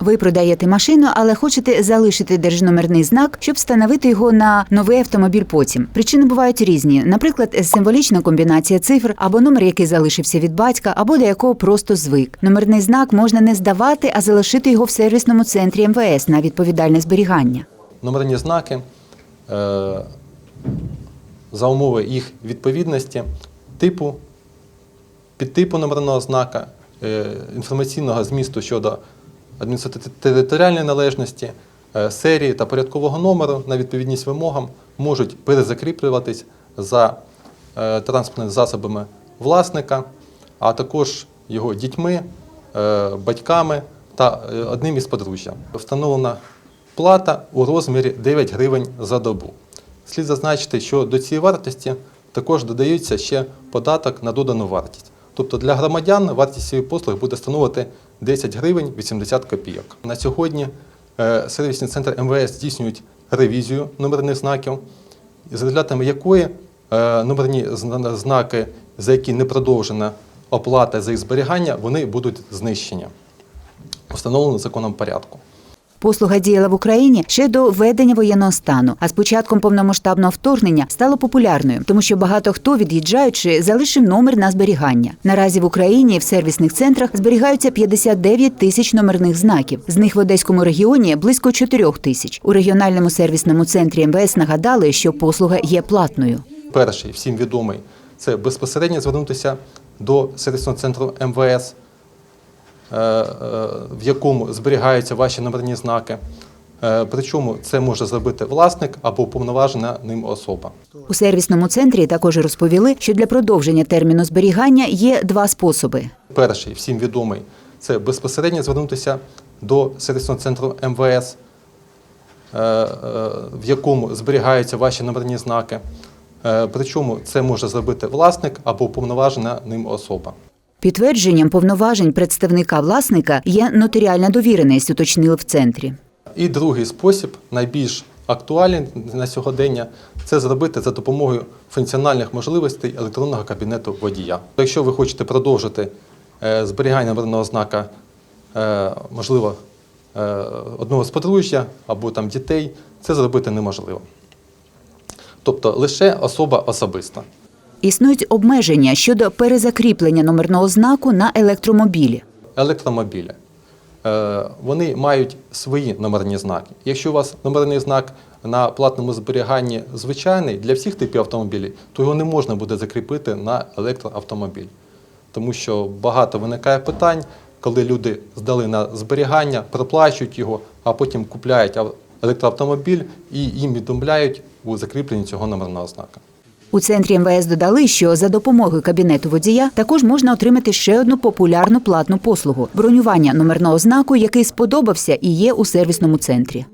Ви продаєте машину, але хочете залишити держномерний знак, щоб встановити його на новий автомобіль потім. Причини бувають різні. Наприклад, символічна комбінація цифр або номер, який залишився від батька, або до якого просто звик. Номерний знак можна не здавати, а залишити його в сервісному центрі МВС на відповідальне зберігання. Номерні знаки е, за умови їх відповідності, типу, підтипу номерного знака, е, інформаційного змісту щодо адміністративно-територіальної належності, е, серії та порядкового номеру на відповідність вимогам можуть перезакріплюватись за е, транспортними засобами власника, а також його дітьми, е, батьками та одним із подружжя. Встановлена плата у розмірі 9 гривень за добу. Слід зазначити, що до цієї вартості також додається ще податок на додану вартість. Тобто для громадян вартість цієї послуги буде становити 10 гривень 80 копійок. На сьогодні е, сервісний центр МВС здійснюють ревізію номерних знаків, з результатами якої е, номерні знаки, за які не продовжена оплата за їх зберігання, вони будуть знищені у встановленому законом порядку. Послуга діяла в Україні ще до введення воєнного стану, а з початком повномасштабного вторгнення стала популярною, тому що багато хто, від'їжджаючи, залишив номер на зберігання. Наразі в Україні в сервісних центрах зберігаються 59 тисяч номерних знаків. З них в Одеському регіоні близько 4 тисяч. У регіональному сервісному центрі МВС нагадали, що послуга є платною. Перший всім відомий це безпосередньо звернутися до сервісного центру МВС, в якому зберігаються ваші номерні знаки. Е, Причому це може зробити власник або уповноважена ним особа. У сервісному центрі також розповіли, що для продовження терміну зберігання є два способи. Перший всім відомий це безпосередньо звернутися до сервісного центру МВС, е, е, в якому зберігаються ваші номерні знаки. Е, Причому це може зробити власник або уповноважена ним особа. Підтвердженням повноважень представника власника є нотаріальна довіреність, уточнили в центрі. І другий спосіб, найбільш актуальний на сьогодення, це зробити за допомогою функціональних можливостей електронного кабінету водія. Якщо ви хочете продовжити е, зберігання номерного знака, е, можливо, е, одного з подружжя або там дітей, це зробити неможливо. Тобто лише особа особиста. Існують обмеження щодо перезакріплення номерного знаку на електромобілі. електромобілі. Е, Вони мають свої номерні знаки. Якщо у вас номерний знак на платному зберіганні звичайний для всіх типів автомобілів, то його не можна буде закріпити на електроавтомобіль. Тому що багато виникає питань, коли люди здали на зберігання, проплачують його, а потім купляють електроавтомобіль і їм відмовляють у закріпленні цього номерного знака. У центрі МВС додали, що за допомогою кабінету водія також можна отримати ще одну популярну платну послугу бронювання номерного знаку, який сподобався і є у сервісному центрі.